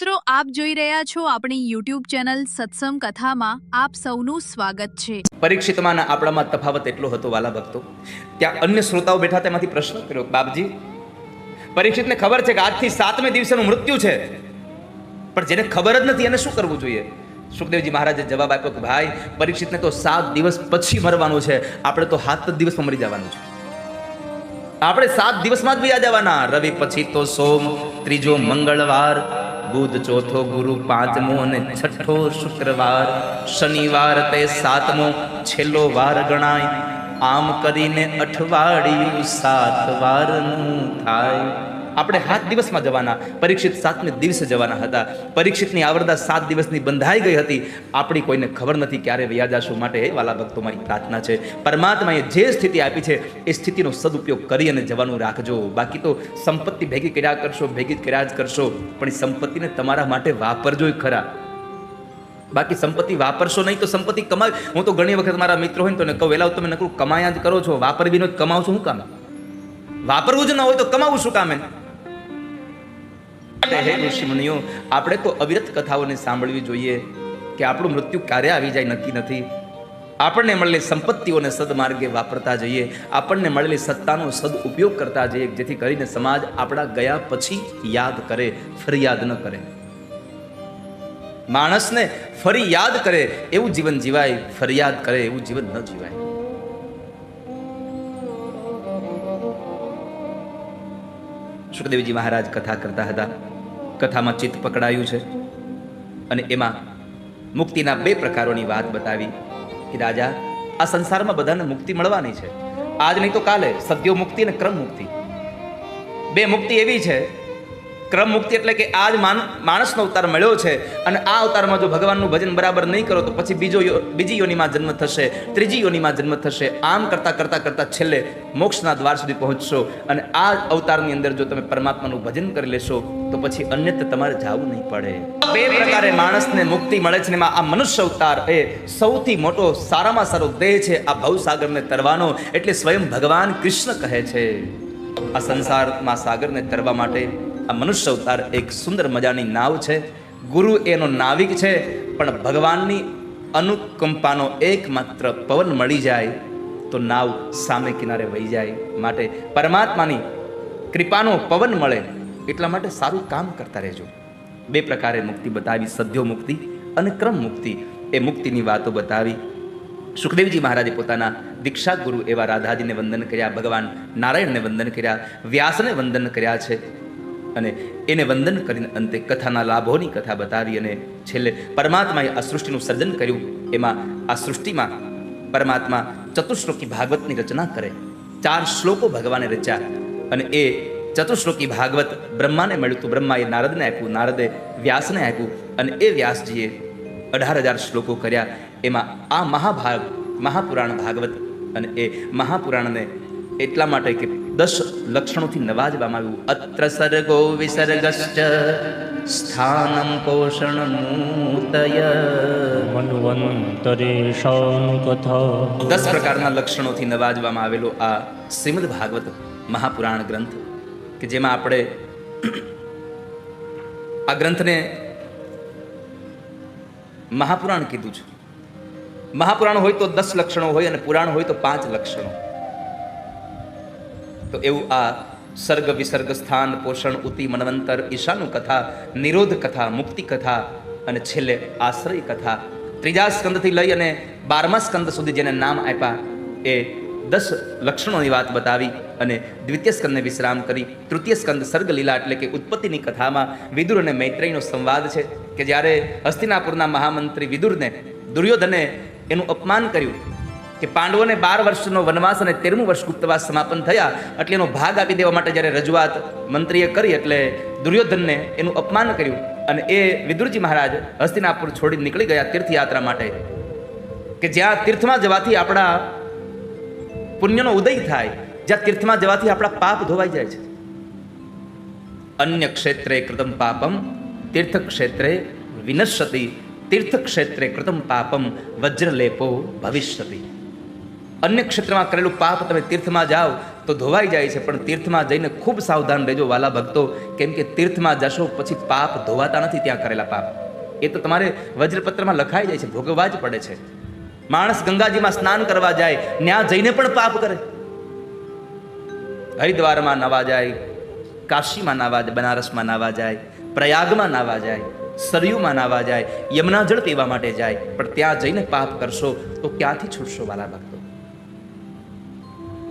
મિત્રો, આપ જોઈ રહ્યા છો આપણી યુટ્યુબ ચેનલ સત્સંગ કથામાં. આપ સૌનું સ્વાગત છે. પરીક્ષિતમાંના આપણામાં તફાવત એટલો હતો વાલા ભક્તો. ત્યાં અન્ય શ્રોતાઓ બેઠા તેમાંથી પ્રશ્ન કર્યો, બાપજી, પરીક્ષિતને ખબર છે કે આજથી સાતમે દિવસેનું મૃત્યુ છે. પણ જેને ખબર જ નથી એને શું કરવું જોઈએ? સુખદેવજી મહારાજે જવાબ આપ્યો કે, ભાઈ, પરીક્ષિતને તો સાત દિવસ પછી મરવાનું છે. આપણે તો સાત જ દિવસમાં મરી જવાનું છે. આપણે સાત દિવસમાં જ બીજા જવાના. રવિ પછી તો સોમ, ત્રીજો મંગળવાર બુધ ચોથો ગુરુ પાંચમો અને છઠ્ઠો શુક્રવાર. શનિવાર તે સાતમો, છેલ્લો વાર ગણાય. આમ કરીને અઠવાડિયું સાત વારનું થાય. આપણે સાત દિવસમાં જવાના, પરીક્ષિત સાતમે દિવસે જવાના હતા. પરીક્ષિતની આવરદા સાત દિવસની બંધાઈ ગઈ હતી. આપણી કોઈને ખબર નથી ક્યારે વ્યા જાશું માટે એ વાલા ભક્તો મારી પ્રાર્થના છે. પરમાત્માએ જે સ્થિતિ આપી છે, એ સ્થિતિનો સદુપયોગ કરી અને જવાનું રાખજો. બાકી તો સંપત્તિ ભેગી કર્યા કરશો, ભેગી કર્યા જ કરશો. પણ સંપત્તિને તમારા માટે વાપરજો ખરા. બાકી સંપત્તિ વાપરશો નહીં તો સંપત્તિ કમાવી હું તો ઘણી વખત મારા મિત્રો હોય ને તો એને કહું એલા તમે નકરું કમાયા જ કરો છો. વાપરવીનો જ કમાવ છો કામ? વાપરવું જ ન હોય તો કમાવું શું કામ એને? હે ઋષિ મુનિઓ આપણે તો અવિરત કથાઓને સાંભળવી જોઈએ કે આપણું મૃત્યુ ક્યારે આવી જાય નક્કી નથી. આપણને મળેલી સંપત્તિઓને સદમાર્ગે વાપરતા જઈએ. આપણને મળેલી સત્તાનો સદ ઉપયોગ કરતા જઈએ, જેથી કરીને સમાજ આપણા ગયા પછી યાદ કરે, ફરિયાદ ન કરે. માણસને ફરી યાદ કરે, એવું જીવન જીવાય, ફરિયાદ કરે, એવું જીવન ન જીવાય. સુખદેવજી મહારાજ કથા કરતા હતા. કથામાં ચિત્ત પકડાયું છે. અને એમાં મુક્તિના બે પ્રકારોની વાત બતાવી કે રાજા, આ સંસારમાં બધાને મુક્તિ મળવાની છે. આજ નહીં તો કાલે સદ્યો મુક્તિ અને ક્રમ મુક્તિ. બે મુક્તિ એવી છે ક્રમ મુક્તિ એટલે કે આ માન- માણસનો અવતાર મળ્યો છે અને આ અવતારમાં જો ભગવાનનું ભજન બરાબર નહીં કરો તો પછી બીજો બીજી યોનિમાં જન્મ થશે, ત્રીજી યોનિમાં જન્મ થશે. આમ કરતાં કરતાં કરતાં છેલ્લે મોક્ષના દ્વાર સુધી પહોંચશો અને આ અવતારની અંદર જો તમે પરમાત્માનું ભજન કરી લેશો તો પછી અન્યત્ર તમારે જવું નહીં પડે. બે પ્રકારે માણસને મુક્તિ મળે છે એમાં આ મનુષ્ય અવતાર એ સૌથી મોટો, સારામાં સારો દેહ છે, આ ભવસાગરને તરવાનો એટલે સ્વયં ભગવાન કૃષ્ણ કહે છે. આ સંસારમાં સાગરને તરવા માટે આ મનુષ્ય અવતાર એક સુંદર મજાની નાવ છે. ગુરુ એનો નાવિક છે, પણ ભગવાનની અનુકંપાનો એકમાત્ર પવન મળી જાય તો નાવ સામે કિનારે વહી જાય માટે પરમાત્માની કૃપાનો પવન મળે એટલા માટે સારું કામ કરતા રહેજો. બે પ્રકારે મુક્તિ બતાવી, સદ્યો મુક્તિ અને ક્રમ મુક્તિ. એ મુક્તિની વાતો બતાવી. સુખદેવજી મહારાજે પોતાના દીક્ષા ગુરુ એવા રાધાજીને વંદન કર્યા, ભગવાન નારાયણને વંદન કર્યા, વ્યાસને વંદન કર્યા છે. અને એને વંદન કરીને અંતે કથાના લાભોની કથા બતાવી અને છેલ્લે પરમાત્માએ આ સૃષ્ટિનું સર્જન કર્યું. એમાં આ સૃષ્ટિમાં પરમાત્મા ચતુશ્લોકી ભાગવતની રચના કરે. ચાર શ્લોકો ભગવાને રચ્યા અને એ ચતુશ્લોકી ભાગવત બ્રહ્માને મળ્યું હતું બ્રહ્માએ નારદને આપ્યું, નારદે વ્યાસને આપ્યું અને એ વ્યાસજીએ અઢાર હજાર શ્લોકો કર્યા. એમાં આ મહાભાગ, મહાપુરાણ ભાગવત અને એ મહાપુરાણને એટલા માટે કે દસ લક્ષણોથી નવાજવામાં આવ્યું. અત્ર સર્ગો વિસર્ગશ્ચ સ્થાનમ પોષણ મૂતય મન્વંતરેશાન કથા દસ પ્રકારના લક્ષણોથી નવાજવામાં આવેલો આ શ્રીમદ ભાગવત મહાપુરાણ ગ્રંથ કે જેમાં આપણે આ ગ્રંથને મહાપુરાણ કીધું છે. મહાપુરાણ હોય તો દસ લક્ષણો હોય અને પુરાણ હોય તો પાંચ લક્ષણો. તો એવું આ સર્ગ વિસર્ગ સ્થાન પોષણ, ઉતિ, મનવંતર ઈશાનું કથા નિરોધ કથા મુક્તિ કથા અને છેલ્લે આશ્રય કથા ત્રીજા સ્કંદથી લઈ અને બારમા સ્કંદ સુધી જેને નામ આપ્યા એ દસ લક્ષણોની વાત બતાવી અને દ્વિતીય સ્કંદને વિશ્રામ કરી. તૃતીય સ્કંદ સર્ગલીલા એટલે કે ઉત્પત્તિની કથામાં વિદુર અને મૈત્રેયનો સંવાદ છે કે જ્યારે હસ્તિનાપુરના મહામંત્રી વિદુરને દુર્યોધને એનું અપમાન કર્યું કે પાંડવોને બાર વર્ષનો વનવાસ અને તેરમું વર્ષ ગુપ્તવાસ સમાપન થયા, એટલે એનો ભાગ આપી દેવા માટે જ્યારે રજૂઆત મંત્રીએ કરી, એટલે દુર્યોધનને એનું અપમાન કર્યું અને એ વિદુરજી મહારાજ હસ્તિનાપુર છોડી નીકળી ગયા તીર્થયાત્રા માટે. કે જ્યાં તીર્થમાં જવાથી આપણા પુણ્યનો ઉદય થાય, જ્યાં તીર્થમાં જવાથી આપણા પાપ ધોવાઈ જાય છે. અન્ય ક્ષેત્રે કૃતમ પાપમ તીર્થ ક્ષેત્રે વિનશ્યતિ તીર્થ ક્ષેત્રે કૃતમ પાપમ, વજ્રલેપો ભવિષ્યતિ. અન્ય ક્ષેત્રમાં કરેલું પાપ તમે તીર્થમાં જાઓ તો ધોવાઈ જાય છે, પણ તીર્થમાં જઈને ખૂબ સાવધાન રહેજો વાલા ભક્તો. કેમ કે તીર્થમાં જશો પછી પાપ ધોવાતા નથી ત્યાં કરેલા પાપ. એ તો તમારે વજ્રપત્રમાં લખાઈ જાય છે, ભોગવવા જ પડે છે. માણસ ગંગાજીમાં સ્નાન કરવા જાય ત્યાં જઈને પણ પાપ કરે. હરિદ્વારમાં નાવા જાય, કાશીમાં નાવા જાય, બનારસમાં નાવા જાય, પ્રયાગમાં નાવા જાય, સરયુમાં નાવા જાય, યમુના જળ પીવા માટે જાય, પણ ત્યાં જઈને પાપ કરશો તો ક્યાંથી છૂટશો વાલા ભક્તો?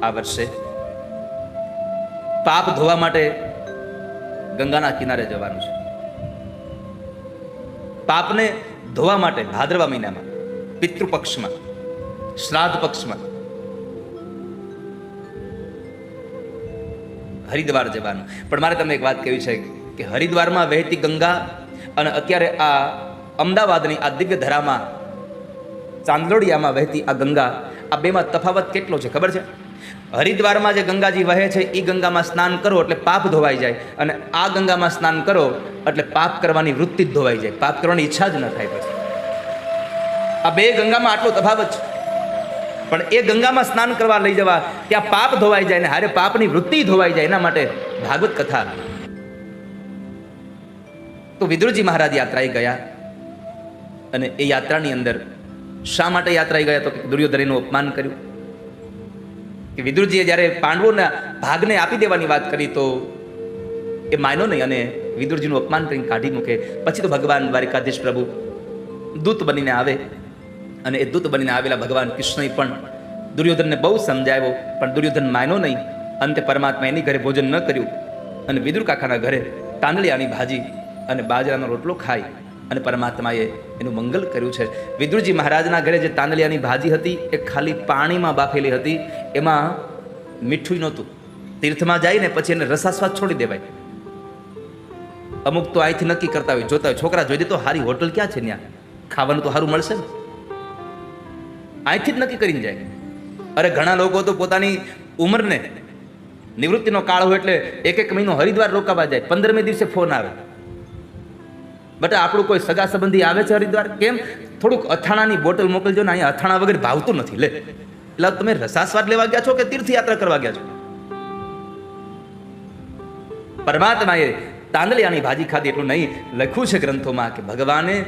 આ વર્ષે પાપ ધોવા માટે ગંગાના કિનારે જવાનું છે. પાપને ધોવા માટે ભાદરવા મહિનામાં, પિતૃપક્ષમાં, શ્રાદ્ધ પક્ષમાં, હરિદ્વાર જવાનું. પણ મારે તમને એક વાત કહેવી છે કે હરિદ્વારમાં વહેતી ગંગા અને અત્યારે આ અમદાવાદની આ દિવ્ય ધરામાં ચાંદલોડિયામાં વહેતી આ ગંગા, આ બેમાં તફાવત કેટલો છે ખબર છે? હરિદ્વારમાં જે ગંગાજી વહે છે એ ગંગામાં સ્નાન કરો એટલે પાપ ધોવાઈ જાય. અને આ ગંગામાં સ્નાન કરો એટલે પાપ કરવાની વૃત્તિ જ ધોવાઈ જાય. પાપ કરવાની ઈચ્છા જ ન થાય પછી. આ બે ગંગામાં આટલો તફાવત છે. પણ એ ગંગામાં સ્નાન કરવા લઈ જવા, ત્યાં પાપ ધોવાઈ જાય ને હારે પાપની વૃત્તિ ધોવાઈ જાય એના માટે ભાગવત કથા. તો વિદુરજી મહારાજ યાત્રાએ ગયા. અને એ યાત્રાની અંદર શા માટે યાત્રાએ ગયા તો દુર્યોધનનું અપમાન કર્યું? કે વિદુરજીએ જ્યારે પાંડવોના ભાગને આપી દેવાની વાત કરી તો એ માન્યો નહીં અને વિદુરજીનું અપમાન કરીને કાઢી મૂકે. પછી તો ભગવાન દ્વારિકાધીશ પ્રભુ દૂત બનીને આવે અને એ દૂત બનીને આવેલા ભગવાન કૃષ્ણએ પણ દુર્યોધનને બહુ સમજાવ્યો, પણ દુર્યોધન માન્યો નહીં. અંતે પરમાત્મા એની ઘરે ભોજન ન કર્યું અને વિદુર કાકાના ઘરે તાંદળિયાની ભાજી અને બાજરાનો રોટલો ખાઈ. અને પરમાત્માએ એનું મંગલ કર્યું છે. વિદુરજી મહારાજના ઘરે જે તાંદલિયાની ભાજી હતી, એ ખાલી પાણીમાં બાફેલી હતી, એમાં મીઠું નહોતું. તીર્થમાં જઈને પછી એને રસાસ્વાદ છોડી દેવાય. અમુક તો અહીંથી નક્કી કરતા હોય, જોતા હોય, છોકરા, જોઈ દે તો હારી હોટલ ક્યાં છે ત્યાં ખાવાનું તો સારું મળશે ને. અહીંથી જ નક્કી કરીને જાય. અરે ઘણા લોકો તો પોતાની ઉંમરને, નિવૃત્તિનો કાળ હોય એટલે એક એક મહિનો હરિદ્વાર રોકાવા જાય. પંદરમે દિવસે ફોન આવે. બટ આપણું કોઈ સગા સંબંધી આવે છે હરિદ્વાર? કેમ? થોડુંક અથાણાની બોટલ મોકલજો ને અહીંયા અથાણા વગર ભાવતું નથી, લે. એટલે તમે રસાસ્વાદ લેવા ગયા છો કે તીર્થયાત્રા કરવા ગયા છો? પરમાત્માએ તાંદલિયાની ભાજી ખાધી એટલું નહીં, લખ્યું છે ગ્રંથોમાં કે ભગવાને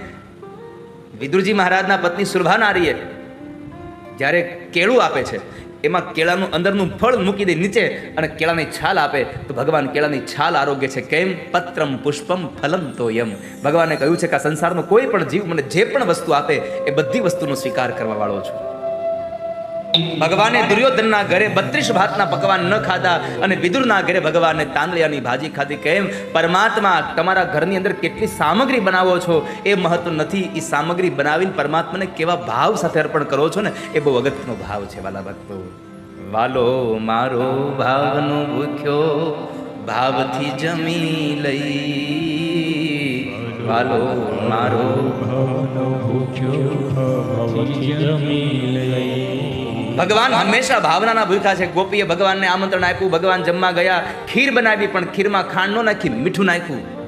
વિદુરજી મહારાજના પત્ની સુરભાનારીએ જ્યારે કેળું આપે છે એમાં કેળાનું અંદરનું ફળ મૂકી દે નીચે અને કેળાની છાલ આપે. તો ભગવાન કેળાની છાલ આરોગ્ય છે કેમ? પત્રમ પુષ્પમ ફલમ તો યમ ભગવાને કહ્યું છે કે સંસારનો કોઈ પણ જીવ મને જે પણ વસ્તુ આપે એ બધી વસ્તુનો સ્વીકાર કરવા વાળો છું. ભગવાને દુર્યોધનના ઘરે બત્રીસ ભાતના પકવાન ન ખાધા અને વિદુરના ઘરે ભગવાને તાંદળિયાની ભાજી ખાધી. કેમ? પરમાત્મા, તમારા ઘરની અંદર કેટલી સામગ્રી બનાવો છો? એ મહત્વ નથી. એ સામગ્રી બનાવીને પરમાત્માને કેવા ભાવ સાથે અર્પણ કરો છો ને? એ બહુ અગત્યનો ભાવ છે, વાલા ભક્તો. વાલો, મારો ભાવનો ભૂખ્યો ભાવથી જમી લઈ. વાલો, મારો ભાવનો ભૂખ્યો ભાવથી જમી લઈ. ભગવાન હંમેશા ભાવનાના ભૂખ્યા છે. ગોપીએ ભગવાનને આમંત્રણ આપ્યું. ભગવાન જમવા ગયા. ખીર બનાવી, પણ ખીરમાં ખાંડ ન નાખી, મીઠું નાખ્યું.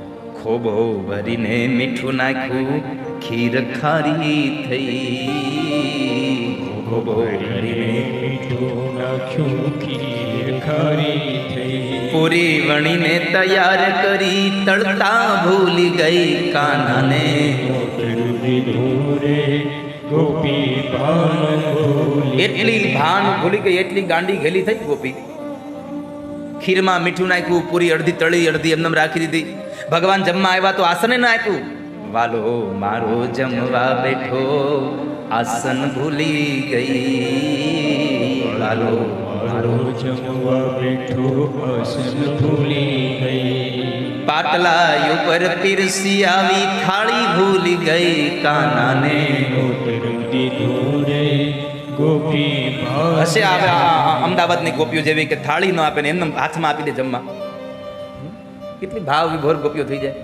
ખોબો ભરીને મીઠું નાખ્યું. ખીર ખારી થઈ. ખોબો ભરીને મીઠું નાખ્યું. ખીર ખારી થઈ. પૂરી વણીને તૈયાર કરી તળતા ભૂલી ગઈ કાનાને. ગોપી ભાન ભૂલી એટલી ભાન ભૂલી ગઈ, એટલી ગાંડી ઘેલી થઈ ગોપી. ખીરમાં મીઠું નાખ્યું, પૂરી અડધી તળી, અડધી એમને રાખી દીધી. ભગવાન જમવા આવ્યા તો આસને ના આપ્યું. વાલો, મારો જમવા બેઠો, આસન ભૂલી ગઈ. વાલો, મારો જમવા બેઠો, આસન ભૂલી ગઈ. પાટલા ઉપર પીરસી આવી, થાળી ભૂલી ગઈ, કાનાને મોકલું દીધું રે ગોપી હશે આવે અમદાવાદની ગોપીઓ જેવી કે થાળી ન આપે ને એમને હાથમાં આપી દે જમવા. કેટલી ભાવ વિભોર ગોપીઓ થઈ જાય.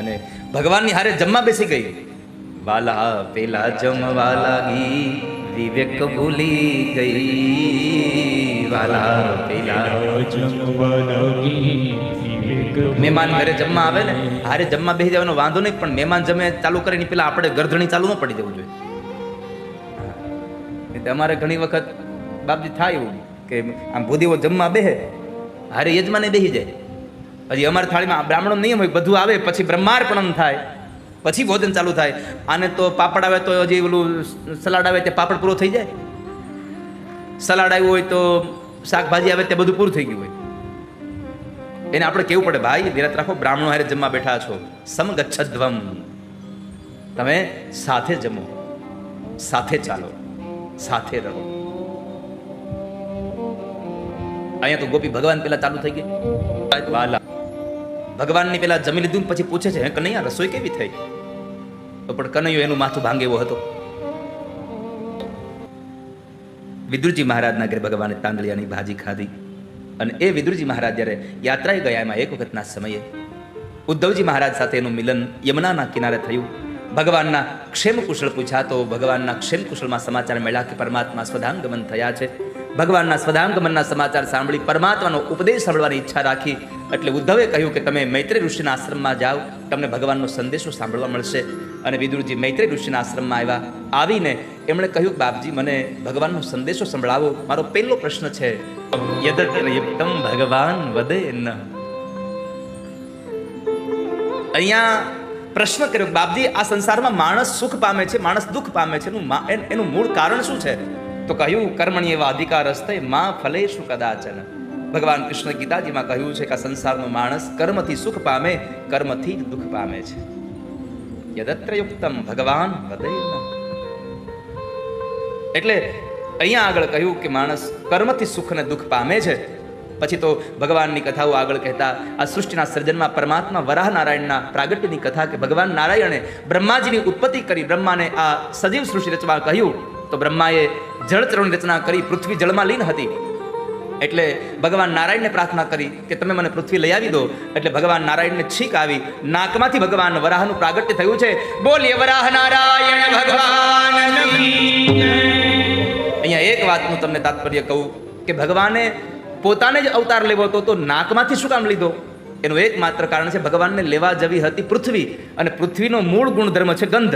અને ભગવાનની હારે જમવા બેસી ગઈ. વાલા પેલા જમવા લાગી વિવેક ભૂલી ગઈ. વાલા પેલા જમવા લાગી મહેમાન ઘરે જમવા આવે ને હારે જમવા બેસી જવાનો વાંધો નહીં પણ મહેમાન જમે ચાલુ કરીને પેલા આપણે ગરધણી ચાલુ ન પડી જવું જોઈએ. અમારે ઘણી વખત બાપજી થાય એવું કે આમ ભૂદીઓ જમવા બેહે હારે યજમાને બેસી જાય. હજી અમારી થાળીમાં બ્રાહ્મણો નિયમ હોય બધું આવે પછી બ્રહ્માર્પણ થાય પછી ભોજન ચાલુ થાય. આને તો પાપડ આવે તો હજી ઓલું સલાડ આવે તે પાપડ પૂરો થઈ જાય. સલાડ આવ્યું હોય તો શાકભાજી આવે તે બધું પૂરું થઈ ગયું હોય. એને આપણે કેવું પડે? ભાઈ ધીરત રાખો, બ્રાહ્મણો હારે જમવા બેઠા છો. સમગચ્છધ્વમ તમે સાથે જમો, સાથે ચાલો, સાથે રહો. અહીંયા તો ગોપી ભગવાન પેલા ચાલુ થઈ ગઈ વાલા. ભગવાનની પેલા જમી લીધું પછી પૂછે છે, હે કનૈયા, રસોઈ કેવી થઈ? તો પણ કનૈયો એનું માથું ભાંગે એવો હતો. વિદુરજી મહારાજના ઘરે ભગવાને તાંદળિયાની ભાજી ખાધી. અને એ વિદુરજી મહારાજ જ્યારે યાત્રાએ ગયા, એમાં એક વખતના સમયે ઉદ્ધવજી મહારાજ સાથે એનું મિલન યમુનાના કિનારે થયું. ભગવાનના ક્ષેમ કુશળ પૂછ્યા ભગવાનના ક્ષેમ કુશળમાં સમાચાર મળ્યા કે પરમાત્મા સ્વધાંગમન થયા છે. ભગવાનના સ્વધાંગમનના સમાચાર સાંભળી પરમાત્માનો ઉપદેશ સાંભળવાની ઈચ્છા રાખી એટલે ઉદ્ધવે કહ્યું કે તમે મૈત્રી ઋષિના આશ્રમમાં જાઓ, તમને ભગવાનનો સંદેશો સાંભળવા મળશે. અને વિદુરજી મૈત્રી ઋષિના આશ્રમમાં આવ્યા, આવીને એમણે કહ્યું બાપજી, મને ભગવાનનો સંદેશો સંભળાવો. મારો પહેલો પ્રશ્ન છે ભગવાન વદે ન. અહીંયા પ્રશ્ન કર્યો બાપજી, આ સંસારમાં માણસ સુખ પામે છે, માણસ દુઃખ પામે છે, એનું એનું મૂળ કારણ શું છે? તો કહ્યું, કર્મણી એવા અધિકાર હસ્તે માં ફલેશુ કદાચન. ભગવાન કૃષ્ણ ગીતાજીમાં કહ્યું છે કે આ સંસારનો માણસ કર્મથી સુખ પામે, કર્મથી જ દુઃખ પામે છે. યદત્રયુક્તમ ભગવાન વદે ન. એટલે અહીંયા આગળ કહ્યું કે માણસ કર્મથી સુખ અને દુઃખ પામે છે. પછી તો ભગવાનની કથાઓ આગળ કહેતા, આ સૃષ્ટિના સર્જનમાં પરમાત્મા વરાહ નારાયણના પ્રાગટ્યની કથા કે ભગવાન નારાયણે બ્રહ્માજીની ઉત્પત્તિ કરી, બ્રહ્માને આ સજીવ સૃષ્ટિ રચવા કહ્યું, તો બ્રહ્માએ જળચરોની રચના કરી, પૃથ્વી જળમાં લીન હતી. એટલે ભગવાન નારાયણને પ્રાર્થના કરી કે તમે મને પૃથ્વી લઈ આવી દો. એટલે ભગવાન નારાયણને છીક આવી. નાકમાંથી ભગવાન વરાહનું પ્રાગટ્ય થયું છે. બોલીએ, વરાહ નારાયણ ભગવાન અહીંયા એક વાતનું તમને તાત્પર્ય કહું કે ભગવાને પોતાને જ અવતાર લેવો હતો તો નાકમાંથી શું કામ લીધો? એનું એકમાત્ર કારણ છે ભગવાનને લેવા જવી હતી પૃથ્વી. અને પૃથ્વીનો મૂળ ગુણધર્મ છે ગંધ.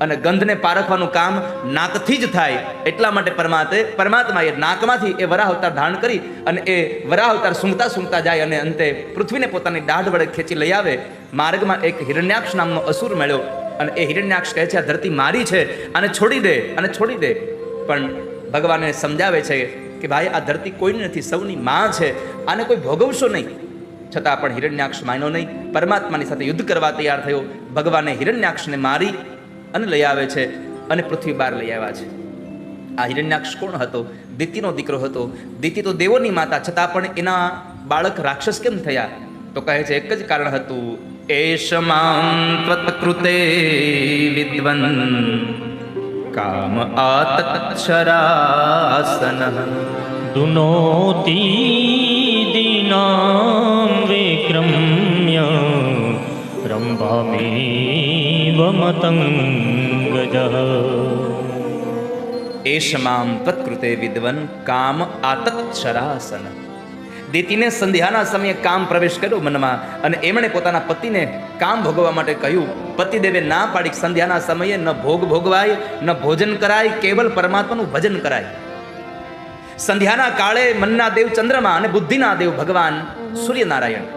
અને ગંધને પારખવાનું કામ નાકથી જ થાય એટલા માટે પરમાત્મે પરમાત્માએ નાકમાંથી એ વરાહ અવતાર ધારણ કરી અને એ વરાહ અવતાર સૂંઘતા સૂંઘતા જાય અને અંતે પૃથ્વીને પોતાની દાઢ વડે ખેંચી લઈ આવે. માર્ગમાં એક હિરણ્યાક્ષ નામનો અસુર મળ્યો અને એ હિરણ્યાક્ષ કહે છે, આ ધરતી મારી છે આને છોડી દે, અને છોડી દે. પણ ભગવાને સમજાવે છે કે ભાઈ, આ ધરતી કોઈની નથી, સૌની માં છે. આને કોઈ ભોગવશો નહીં. છતાં પણ હિરણ્યાક્ષ માન્યો નહીં. પરમાત્માની સાથે યુદ્ધ કરવા તૈયાર થયો. ભગવાને હિરણ્યાક્ષને મારી અને લઈ આવે છે અને પૃથ્વી બહાર લઈ આવ્યા છે. આ હિરણ્યાક્ષ કોણ હતો? દીતીનો દીકરો હતો. દીતી તો દેવોની માતા, છતાં પણ એના બાળક રાક્ષસ કેમ થયા? તો કહે છે, એક જ કારણ હતું એષમાત્વત્કૃતે વિદ્વન. કામ આતક્ષરાસન દુનોતી દિનામ વિક્રમ્ય. સ્વામેવમતંગજ એષમામ તત્કૃતે વિદ્વન કામ આતક્ષરાસન દીતિને સંધ્યાના સમયે કામ પ્રવેશ કર્યો મનમાં અને એમણે પોતાના પતિને કામ ભોગવવા માટે કહ્યું, પતિદેવે, ના પાડી સંધ્યાના સમયે ન ભોગ ભોગવાય, ન ભોજન કરાય, કેવલ પરમાત્માનું ભજન કરાય. સંધ્યાના કાળે મનના દેવ ચંદ્રમા અને બુદ્ધિના દેવ ભગવાન સૂર્યનારાયણ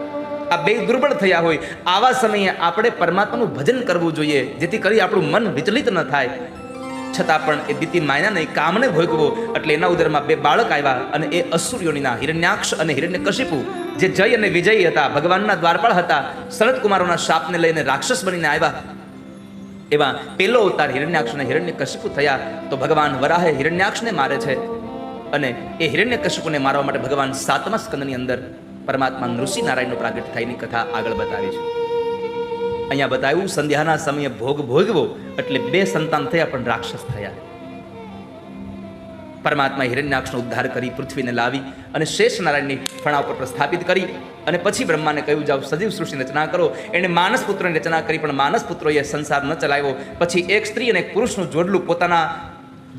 આ બે દુર્બળ થયા હોય. આવા સમયે આપણે પરમાત્માનું ભજન કરવું જોઈએ, જેથી કરી આપણું મન વિચલિત ન થાય. છતાં પણ એ દિતિ માયના નહીં કામને ભોગવો, એટલે એના ઉદરમાં બે બાળક આવ્યા અને એ અસુર્યોનીના હિરણ્યાક્ષ અને હિરણ્ય કશિપુ જે જય અને વિજયી હતા, ભગવાનના દ્વારપાળ હતા શરદ કુમારોના શાપને લઈને રાક્ષસ બનીને આવ્યા. એવા પેલો અવતાર હિરણ્યાક્ષ અને હિરણ્ય કશિપુ થયા, તો ભગવાન વરાહે હિરણ્યાક્ષને મારે છે. અને એ હિરણ્ય કશિપુને મારવા માટે ભગવાન સાતમા સ્કંદની અંદર પરમાત્મા નૃસિંહ નારાયણનો પ્રાગટ થઈની કથા આગળ બતાવી છે. અહીંયા બતાવ્યું, સંધ્યાના સમયે ભોગ ભોગવો એટલે બે સંતાન થયા પણ રાક્ષસ થયા. પરમાત્મા હિરણ્યાક્ષનો ઉદ્ધાર કરી પૃથ્વીને લાવી અને શેષ નારાયણની ફણા ઉપર પ્રસ્થાપિત કરી અને પછી બ્રહ્માને કહ્યું, જાઓ સજીવ સૃષ્ટિની રચના કરો. એણે માનસ પુત્રની રચના કરી, પણ માનસ પુત્રોએ સંસાર ન ચલાવ્યો. પછી એક સ્ત્રી અને એક પુરુષનું જોડલું પોતાના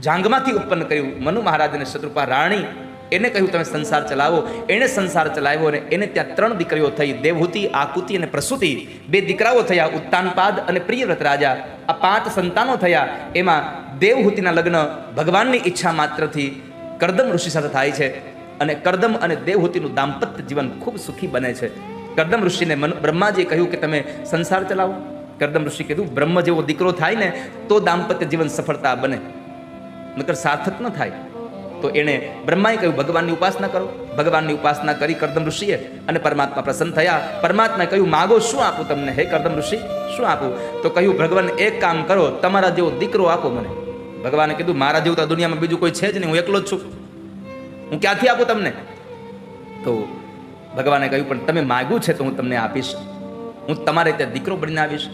જાંગમાંથી ઉત્પન્ન કર્યું. મનુ મહારાજ અને શત્રુપા રાણી એને કહ્યું, તમે સંસાર ચલાવો. એણે સંસાર ચલાવ્યો અને એને ત્યાં ત્રણ દીકરીઓ થઈ, દેવહૂતિ, આકૃતિ અને પ્રસૂતિ. બે દીકરાઓ થયા, ઉત્તાનપાદ અને પ્રિયવ્રત રાજા. આ પાંચ સંતાનો થયા. એમાં દેવહૂતિના લગ્ન ભગવાનની ઈચ્છા માત્રથી કરદમ ઋષિ સાથે થાય છે અને કરદમ અને દેવહૂતિનું દાંપત્ય જીવન ખૂબ સુખી બને છે. કરદમ ઋષિને બ્રહ્માજીએ કહ્યું કે, તમે સંસાર ચલાવો. કરદમ ઋષિ કીધું, બ્રહ્મ જેવો દીકરો થાય ને, તો દાંપત્ય જીવન સફળતા બને. નકર સાર્થક ન થાય. તો એણે બ્રહ્માએ કહ્યું, ભગવાનની ઉપાસના કરો. ભગવાનની ઉપાસના કરી કરદમ ઋષિએ અને પરમાત્મા પ્રસન્ન થયા. પરમાત્માએ કહ્યું, માગો શું આપું તમને? હે કરદમ ઋષિ, શું આપું? તો કહ્યું, ભગવાન, એક કામ કરો, તમારા જેવો દીકરો આપો મને. ભગવાને કીધું, મારા જેવું તો દુનિયામાં બીજું કોઈ છે જ નહીં, હું એકલો જ છું. હું ક્યાંથી આપું તમને? તો ભગવાને કહ્યું, પણ તમે માગ્યું છે તો હું તમને આપીશ. હું તમારે ત્યાં દીકરો બનીને આવીશ.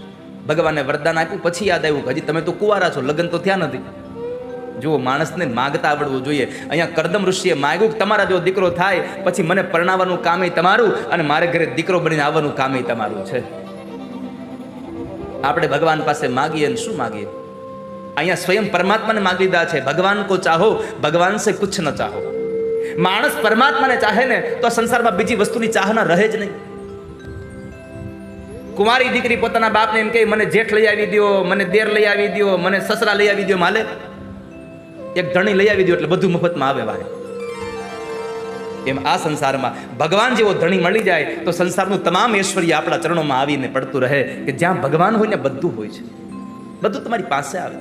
ભગવાને વરદાન આપ્યું, પછી યાદ આવ્યું હજી તમે તો કુવારા છો, લગ્ન તો થયા નથી. જુઓ, માણસને માગતા આવડવું જોઈએ. અહીંયા કરદમ ઋષિએ માગ્યું કે તમારા જો દીકરો થાય, પછી મને પરણાવવાનું કામે તમારું અને મારે ઘરે દીકરો બનીને આવવાનું કામ તમારું છે. આપણે ભગવાન પાસે માગીએ અને શું માગીએ? અહીંયા સ્વયં પરમાત્માને માગી લીધા છે, ભગવાન કો ચાહો, ભગવાન સે કુછ ન ચાહો. માણસ પરમાત્માને ચાહે ને તો સંસારમાં બીજી વસ્તુની ચાહના રહે જ નહીં. કુમારી દીકરી પોતાના બાપને એમ કહે, મને જેઠ લઈ આવી દો મને દેર લઈ આવી દો મને સસરા લઈ આવી દો માલે. એક ધણી લઈ આવી દો એટલે બધું મફતમાં આવે વાય એમ આ સંસારમાં ભગવાન જેવો ધણી મળી જાય તો સંસારનું તમામ ઐશ્વર્ય આપણા ચરણોમાં આવીને પડતું રહે કે જ્યાં ભગવાન હોય ને બધું હોય છે. બધું તમારી પાસે આવે.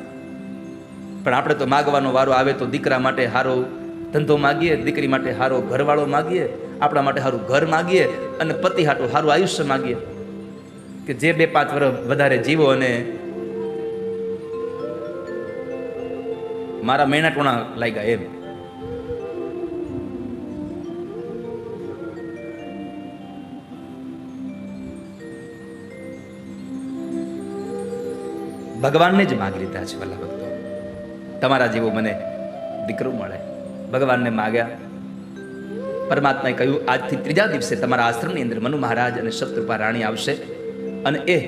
પણ આપણે તો માગવાનો વારો આવે તો દીકરા માટે હારો ધંધો માગીએ, દીકરી માટે હારો ઘરવાળો માગીએ, આપણા માટે સારું ઘર માગીએ અને પતિ હાટું સારું આયુષ્ય માગીએ. કે જે બે પાંચ વર્ષ વધારે જીવો અને મારા મહિના ટોણા લાગ્યા એમ. ભગવાનને જ માગી લીધા છે વલ્લા ભક્તો. તમારા જેવો મને દીકરો મળે. ભગવાનને માગ્યા. પરમાત્માએ કહ્યું, આજથી ત્રીજા દિવસે તમારા આશ્રમની અંદર મનુ મહારાજ અને શત્રુપા રાણી આવશે અને એ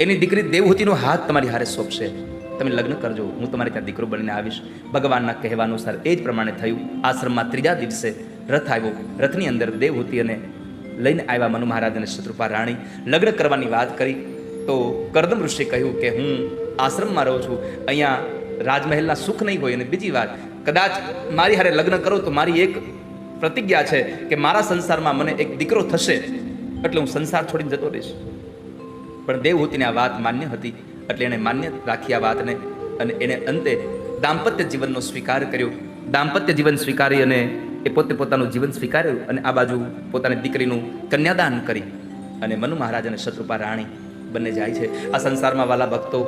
એની દીકરી દેવહૂતિનો હાથ તમારી હારે સોંપશે. તમે લગ્ન કરજો. હું તમારે ત્યાં દીકરો બનીને આવીશ. ભગવાનના કહેવાનુસાર એ જ પ્રમાણે થયું. આશ્રમમાં ત્રીજા દિવસે રથ આવ્યો. રથની અંદર દેવહૂતિ અને લઈને આવ્યા મનુ મહારાજ અને શત્રુપા રાણી. લગ્ન કરવાની વાત કરી તો કરદમ ઋષિ કહ્યું કે હું આશ્રમમાં રહું છું. અહીંયા રાજમહેલના સુખ નહીં હોય. અને બીજી વાત, કદાચ મારી હારે લગ્ન કરો તો મારી એક પ્રતિજ્ઞા છે કે મારા સંસારમાં મને એક દીકરો થશે. એટલે હું સંસાર છોડીને જતો રહીશ. પણ દેવહૂતિની આ વાત માન્ય હતી. એટલે એણે માન્ય રાખી આ વાતને અને એને અંતે દાંપત્ય જીવનનો સ્વીકાર કર્યો. દાંપત્ય જીવન સ્વીકારી અને એ પોતે પોતાનું જીવન સ્વીકાર્યું અને આ બાજુ પોતાની દીકરીનું કન્યાદાન કરી અને મનુ મહારાજ અને શત્રુપા રાણી બંને જાય છે. આ સંસારમાં વાલા ભક્તો,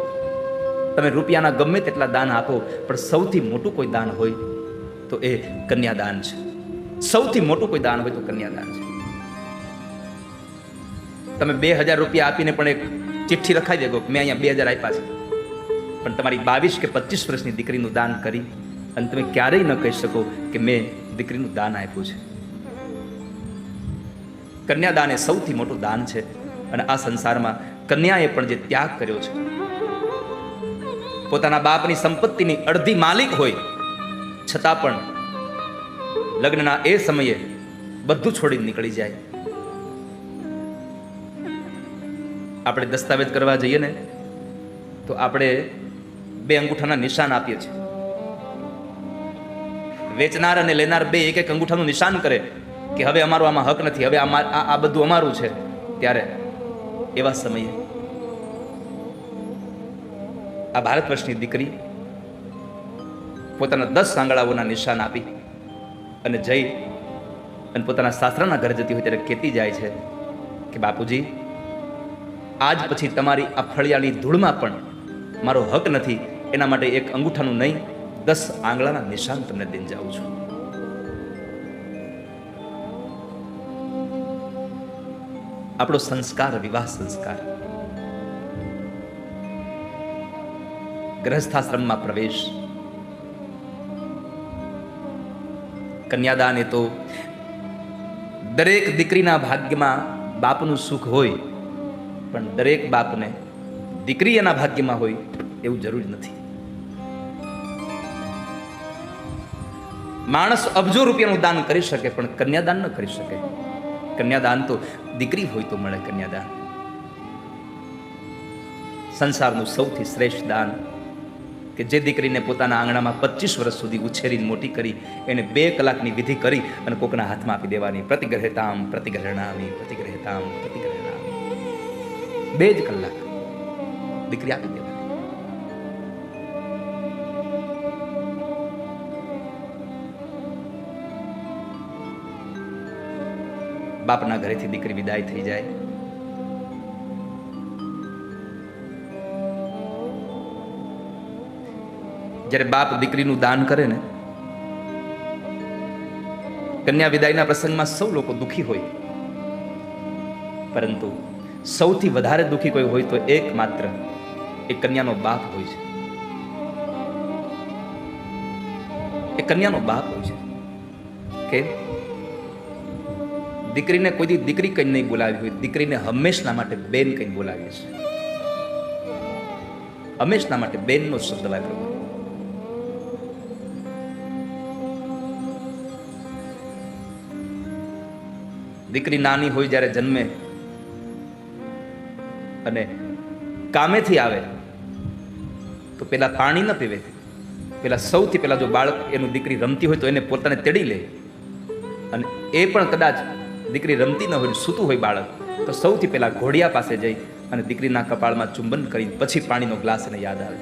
તમે રૂપિયાના ગમે તેટલા દાન આપો, પણ સૌથી મોટું કોઈ દાન હોય તો એ કન્યાદાન છે. સૌથી મોટું કોઈ દાન હોય તો કન્યાદાન છે. તમે બે હજાર રૂપિયા આપીને પણ એક ચિઠ્ઠી લખાઈ દેગો મેં અહીંયા બે હજાર આપ્યા છે. પણ તમારી બાવીસ કે પચીસ વર્ષની દીકરીનું દાન કરી અને તમે ક્યારેય ન કહી શકો કે મેં દીકરીનું દાન આપ્યું છે. કન્યાદાન એ સૌથી મોટું દાન છે અને આ સંસારમાં કન્યાએ પણ જે ત્યાગ કર્યો છે. પોતાના બાપની સંપત્તિની અડધી માલિક હોય, છતાં પણ લગ્નના એ સમયે બધું છોડીને નીકળી જાય. આપણે દસ્તાવેજ કરવા જઈએ ને, તો આપણે બે અંગૂઠાના નિશાન આપીએ છીએ. વેચનાર અને લેનાર બે એક એક અંગૂઠાનું નિશાન કરે કે હવે અમારો આમાં હક નથી, હવે આ બધું અમારું છે. ત્યારે એવા સમયે આ ભારત વર્ષની દીકરી પોતાના દસ સાંગળાઓના નિશાન આપી અને જઈ અને પોતાના સાસરાના ઘરે જતી હોય ત્યારે કહેતી જાય છે કે બાપુજી આજ પછી તમારી આ ફળિયાળી ધૂળમાં પણ મારો હક નથી. એના માટે એક અંગૂઠાનું નહીં, દસ આંગળાના નિશાન તમને દઈને જાઉં છું. આપણો સંસ્કાર, વિવાહ સંસ્કાર. ગ્રહસ્થાશ્રમમાં પ્રવેશ. કન્યાદાન એ તો દરેક દીકરીના ભાગ્યમાં બાપનું સુખ હોય પણ દરેક બાપને દીકરી એના ભાગ્યમાં હોય એવું જરૂરી નથી. માણસ અબજો રૂપિયાનું દાન કરી શકે પણ કન્યાદાન ન કરી શકે. કન્યાદાન તો દીકરી હોય તો મળે કન્યાદાન. સંસારનું સૌથી શ્રેષ્ઠ દાન કે જે દીકરીને પોતાના આંગણામાં પચીસ વર્ષ સુધી ઉછેરીને મોટી કરી એને બે કલાકની વિધિ કરી અને કોકના હાથમાં આપી દેવાની. પ્રતિગ્રહેતામ, પ્રતિગ્રહણામી પ્રતિગ્રહેતામ પ્રતિગ્રહણામી બે જ કલાક. દીકરી આપી દેવાની. બાપના ઘરેથી દીકરી વિદાય થઈ જાય. જ્યારે બાપ દીકરીનું દાન કરે ને, કન્યા વિદાયના પ્રસંગમાં સૌ લોકો દુઃખી હોય. પરંતુ સૌથી વધારે દુઃખી કોઈ હોય તો એકમાત્ર એ કન્યાનો બાપ હોય છે. એ કન્યાનો બાપ હોય છે. કે દીકરીને કોઈ દીકરી કંઈ નહીં બોલાવી હોય, દીકરીને હંમેશના માટે બેન કંઈ બોલાવીએ છે હંમેશના માટે બેનનો શબ્દ વાપરો. દીકરી નાની હોય જ્યારે જન્મે અને કામેથી આવે, તો પહેલાં પાણી ન પીવે. પહેલાં સૌથી પહેલાં જો બાળક એનું દીકરી રમતી હોય તો એને પોતાને તેડી લે. અને એ પણ કદાચ દીકરી રમતી ન હોય સૂતું હોય બાળક, તો સૌથી પહેલાં ઘોડિયા પાસે જઈ અને દીકરીના કપાળમાં ચુંબન કરી પછી પાણીનો ગ્લાસ એને યાદ આવે.